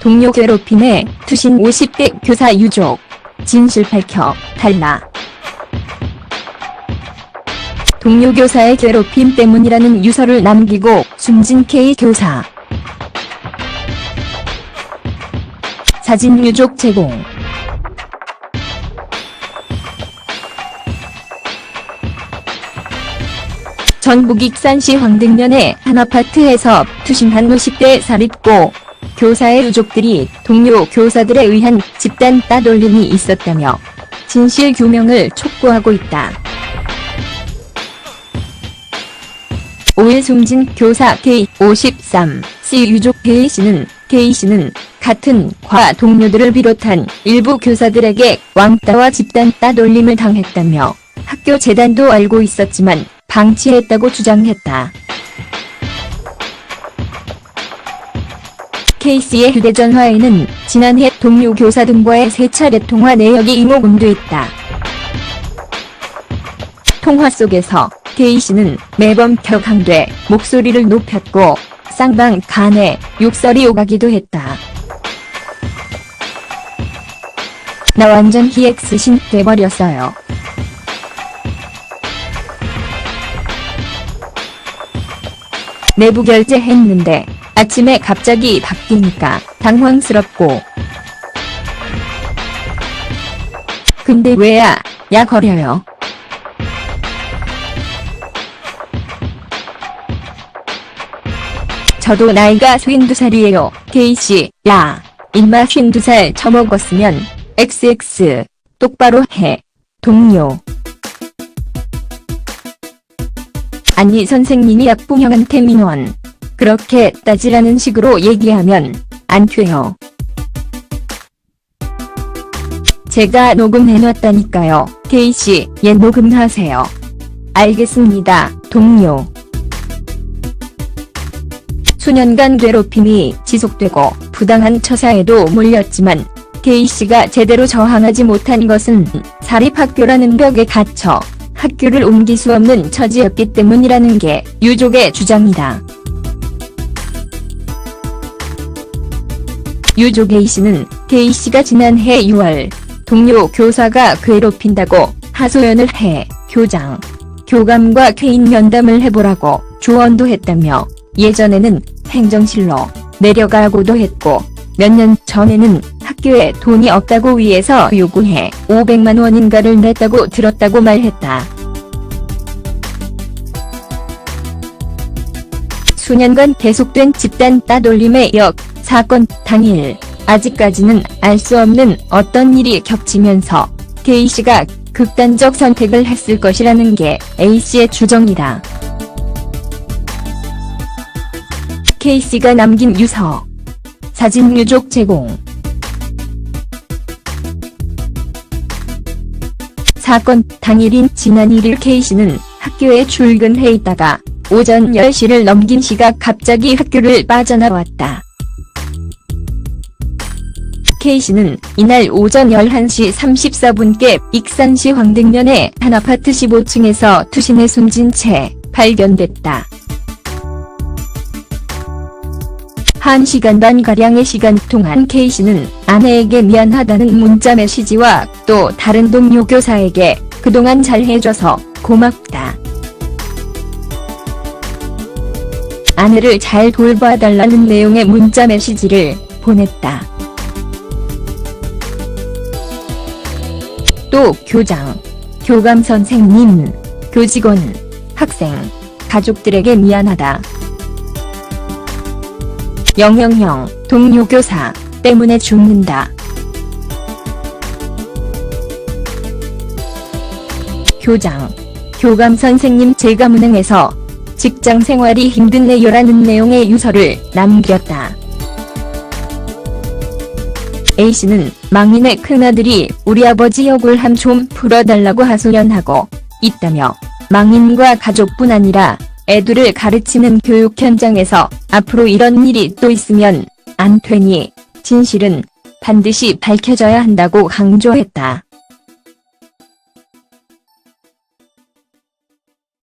동료 괴롭힘에 투신 50대 교사 유족. 진실 밝혀 달라. 동료 교사의 괴롭힘 때문이라는 유서를 남기고 숨진 K 교사. 사진 유족 제공. 전북 익산시 황등면의 한 아파트에서 투신한 50대 사립고 교사의 유족들이 동료 교사들에 의한 집단 따돌림이 있었다며 진실 규명을 촉구하고 있다. 5일 숨진 교사 K53C 유족 K씨는 K씨는 같은 과 동료들을 비롯한 일부 교사들에게 왕따와 집단 따돌림을 당했다며 학교 재단도 알고 있었지만 방치했다고 주장했다. K씨의 휴대전화에는 지난해 동료 교사 등과의 세 차례 통화 내역이 이모금돼 있다. 통화 속에서 K씨는 매번 격앙돼 목소리를 높였고 쌍방 간에 욕설이 오가기도 했다. 나 완전 히엑스신 돼버렸어요. 내부 결제했는데 아침에 갑자기 바뀌니까 당황스럽고. 근데 왜야? 야 거려요. 저도 나이가 52살이에요. K씨 야 입맛 52살 처먹었으면 XX 똑바로 해. 동료 아니 선생님이 약부 형한테 민원 그렇게 따지라는 식으로 얘기하면 안 돼요. 제가 녹음해놨다니까요. K씨, 얘 녹음하세요. 알겠습니다, 동료. 수년간 괴롭힘이 지속되고 부당한 처사에도 몰렸지만 K씨가 제대로 저항하지 못한 것은 사립학교라는 벽에 갇혀 학교를 옮길 수 없는 처지였기 때문이라는 게 유족의 주장이다. 유족 A씨는 K씨가 지난해 6월 동료 교사가 괴롭힌다고 하소연을 해 교장, 교감과 개인 면담을 해보라고 조언도 했다며 예전에는 행정실로 내려가고도 했고 몇 년 전에는 학교에 돈이 없다고 위해서 요구해 500만 원인가를 냈다고 들었다고 말했다. 수년간 계속된 집단 따돌림의 역 사건 당일 아직까지는 알 수 없는 어떤 일이 겹치면서 K씨가 극단적 선택을 했을 것이라는 게 A씨의 추정이다. K씨가 남긴 유서 사진 유족 제공 사건 당일인 지난 1일 K씨는 학교에 출근해 있다가 오전 10시를 넘긴 시각 갑자기 학교를 빠져나왔다. K씨는 이날 오전 11시 34분께 익산시 황등면의 한 아파트 15층에서 투신해 숨진 채 발견됐다. 1시간 반가량의 시간 동안 K씨는 아내에게 미안하다는 문자 메시지와 또 다른 동료 교사에게 그동안 잘해줘서 고맙다. 아내를 잘 돌봐달라는 내용의 문자 메시지를 보냈다. 또 교장, 교감 선생님, 교직원, 학생, 가족들에게 미안하다. 영영영, 동료 교사, 때문에 죽는다. 교장, 교감 선생님 제가 무능해서 직장 생활이 힘드네요라는 내용의 유서를 남겼다. A씨는 망인의 큰아들이 우리 아버지 억울함 좀 풀어달라고 하소연하고 있다며 망인과 가족뿐 아니라 애들을 가르치는 교육 현장에서 앞으로 이런 일이 또 있으면 안 되니 진실은 반드시 밝혀져야 한다고 강조했다.